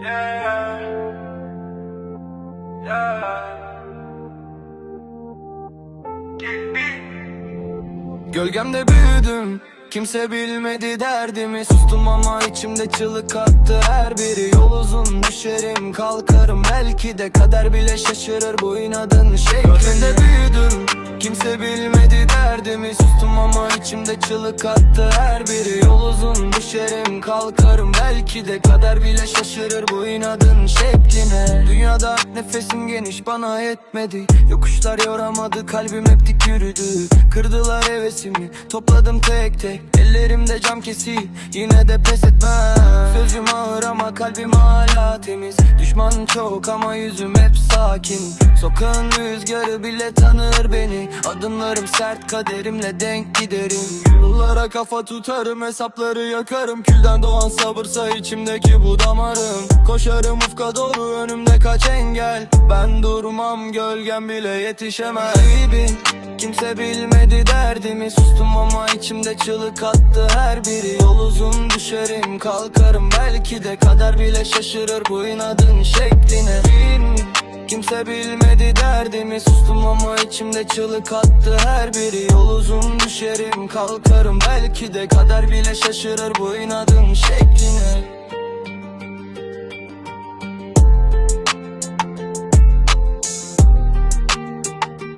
Yeah. Yeah. Gölgemde büyüdüm Kimse bilmedi derdimi Sustum ama içimde çığlık attı her biri Yol uzun düşerim kalkarım Belki de kader bile şaşırır bu inadın şeklini Gölgemde büyüdüm Kimse bilmedi derdimi. Sustum ama içimde çığlık attı her biri. Yol uzun düşerim kalkarım. Belki de kader bile şaşırır bu inadın şekline. Dünyada nefesim geniş bana yetmedi. Yokuşlar yoramadı kalbim hep dik yürüdü. Kırdılar hevesimi topladım tek tek. Ellerimde cam kesi yine de pes etmem. Sözüm ağır kalbim hala temiz. Düşman çok ama yüzüm hep sakin. Sokağın rüzgarı bile tanır beni. Adımlarım sert kaderimle denk giderim. Yollara kafa tutarım hesapları yakarım. Külden doğan sabırsa içimdeki bu damarım. Koşarım ufka doğru önümde kaç engel. Ben durmam gölgem bile yetişemez. Gibi Kimse bilmedi derdimi. Sustum ama içimde çığlık attı her biri. Yol uzun kalkarım Belki de kader bile şaşırır bu inadın şekline. Bin Kimse bilmedi derdimi Sustum ama içimde çığlık attı her biri. Yol uzun düşerim kalkarım Belki de kader bile şaşırır bu inadın şekline